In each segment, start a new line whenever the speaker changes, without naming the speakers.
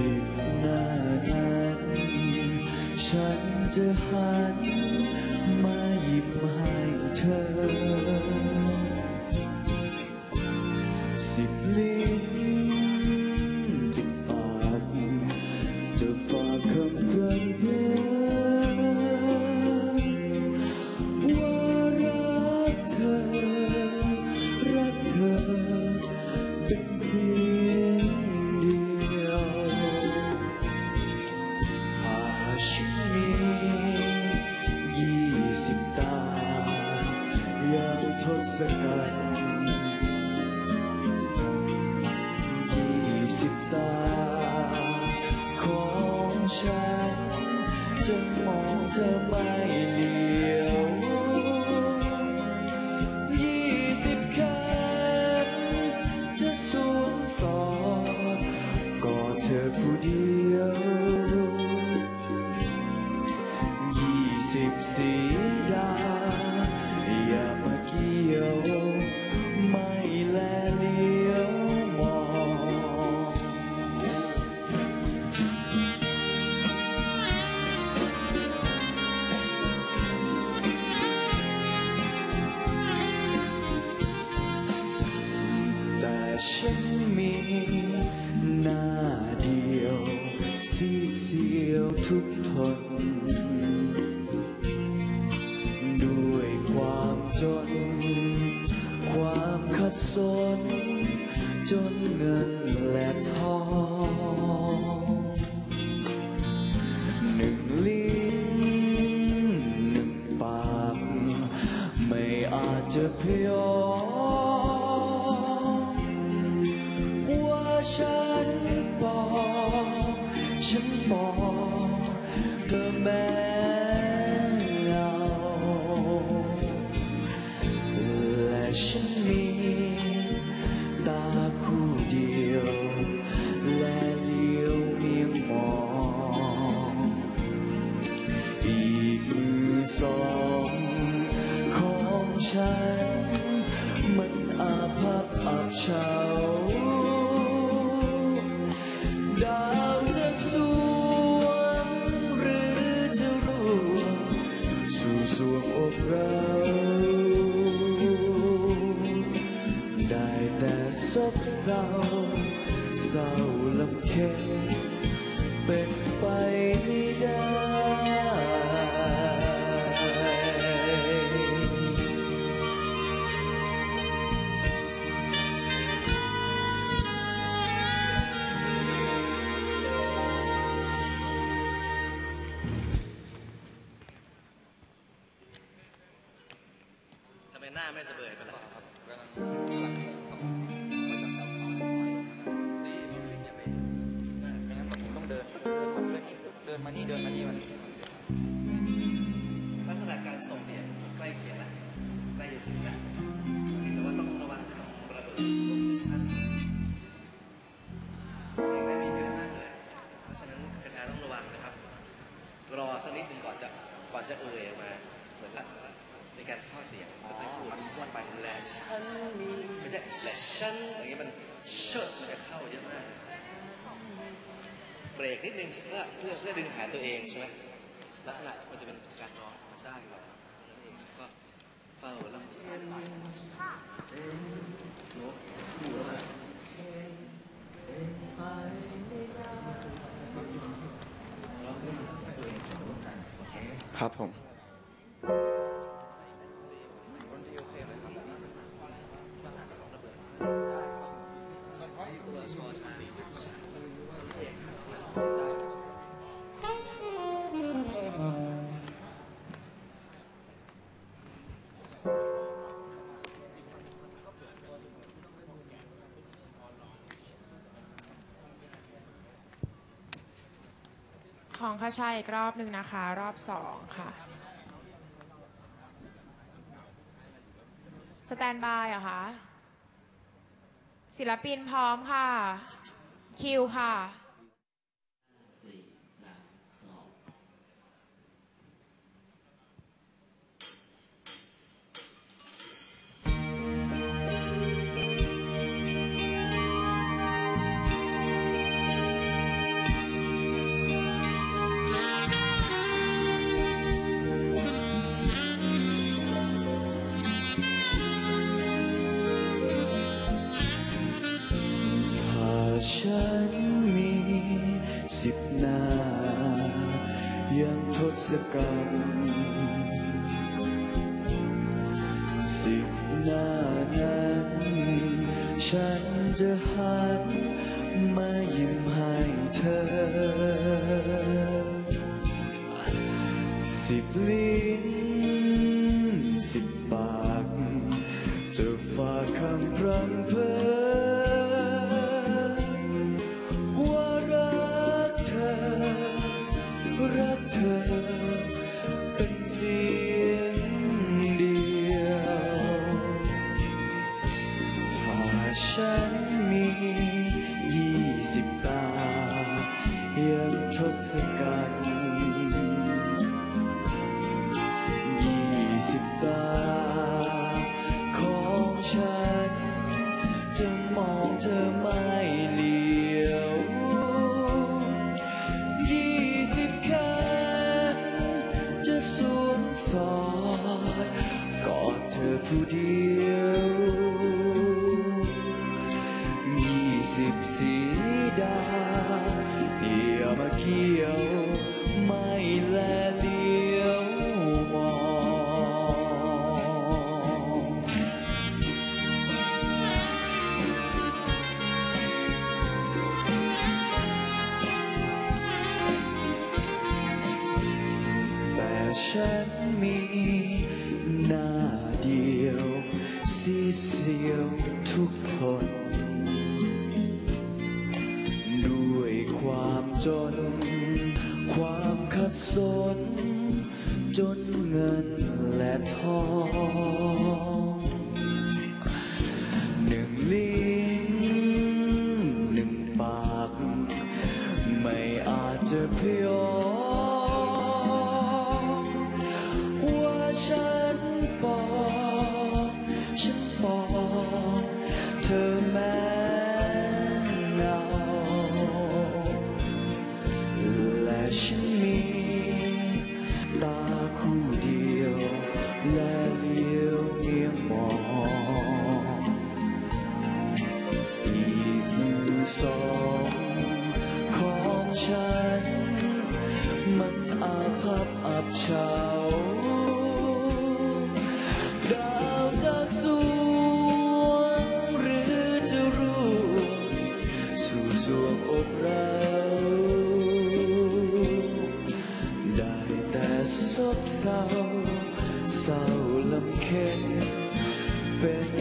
สิบหน้านั้นฉันจะหันมาหยิบให้เธอ ทศกัณฐ์ยี่สิบตา ของฉัน จะมองเธอไม่เลียวยี่สิบแขนจะสวมสอดกอดเธอผู้เดียว จนเงินและทองหนึ่งลิ้นหนึ่งปาก ไม่อาจจะพยอมว่าฉันบอกฉันบอกเธอแม่เงาและฉันมี หน้า
ไม่เสบยไปล่ะดีบอกเลยอย่าไป
ไม่งั้นผมต้องเดินเดินมานี่เดินมานี่มัน
ลักษณะการส่งเสียงใกล้เคียงนะใกล้จะถึงนะแต่ว่าต้องระวังคำระเบิดลมชั้นเพลงได้มีเยอะมากเลย เพราะฉะนั้นกระชาต้องระวังนะครับ รอสักนิดหนึ่งก่อนจะก่อนจะเอ่ยออกมาเหมือนละในการข้าเสียง ฉันมีไม่ใช่และฉันอย่างงี้มันเชิดมันจะเข้าเยอะมากเบรกนิดนึงเพื่อเพื่อเพื่อดึงหายตัวเองใช่ไหมลักษณะมันจะเป็นการร้องธรรมชาติเรานั่นเองก็เฝ้าลำเพ็ญโน้ดูแล้วนะ
ครับผม
ของข้าชายอีกรอบหนึ่งนะคะ รอบสองค่ะ สแตนบายเหรอคะ ศิลปินพร้อมค่ะ คิวค่ะ
กัณฐ์สิบหน้านั้น ฉันจะหันมายิ้มให้เธอ สิบลิ้นสิบปาก จะฝากคำพร่ำเพ้อ มียี่สิบตายังทศกัณฐ์ เสียวทุกคน ด้วยความจน ความขัดสน จนเงินและทอง หนึ่งลิ้นหนึ่งปาก ไม่อาจจะพ ดาวจากสวงหรือจะรู้สู่สวงอกเราได้แต่ซบเศร้าเศร้าลำเค็ญเป็น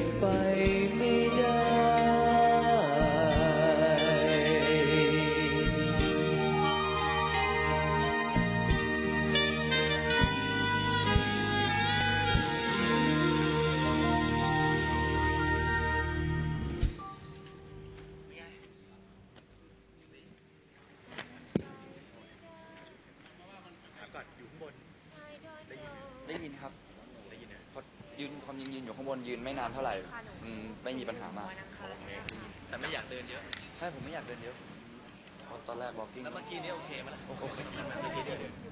บนยืนไม่นานเท่าไหร่อืมไม่มีปัญหามาก
แต่ไม่อยากเดินเยอะ
ใช่ผมไม่อยากเดินเยอะเพราะตอนแรก walking
แล้วเมื่อกี้นี้โอเคไหมล่ะ
โอเค
เมื่อกี้เดิน
เมื่อกี้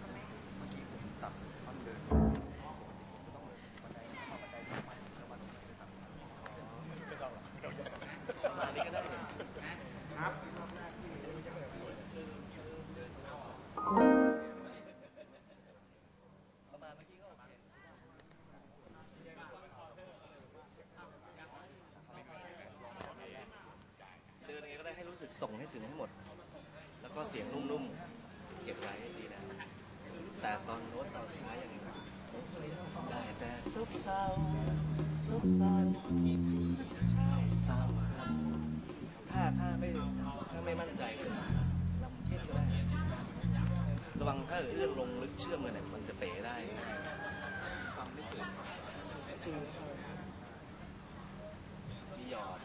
รู้สึกส่งให้ถึงให้หมด แล้วก็เสียงนุ่มๆ เก็บไว้ดีนะ แต่ตอนโน้ตตอนท้ายอย่างนี้ได้แต่ซุบเศร้าซุบเศร้าเศร้าครับถ้าถ้าไม่ถ้าไม่มั่นใจก็ลำเทียบก็ได้ระวังถ้าเอื้อนลงลึกเชื่อมกันเนี่ยมันจะเป๋ได้ไม่ตื่นจืดมีหยอด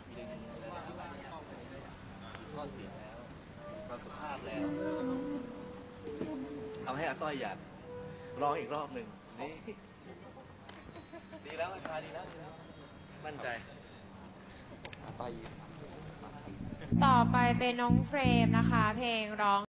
อเสียงแล้วความสุภาพแล้ว เอาให้อาต้อยอยากร้องอีกรอบหนึ่งนี่ดีแล้วอาชาดีแล้วดีแล้ว มั่นใจ
ต่อยยืน
ต่อไปเป็นน้องเฟรมนะคะ เพลงร้อง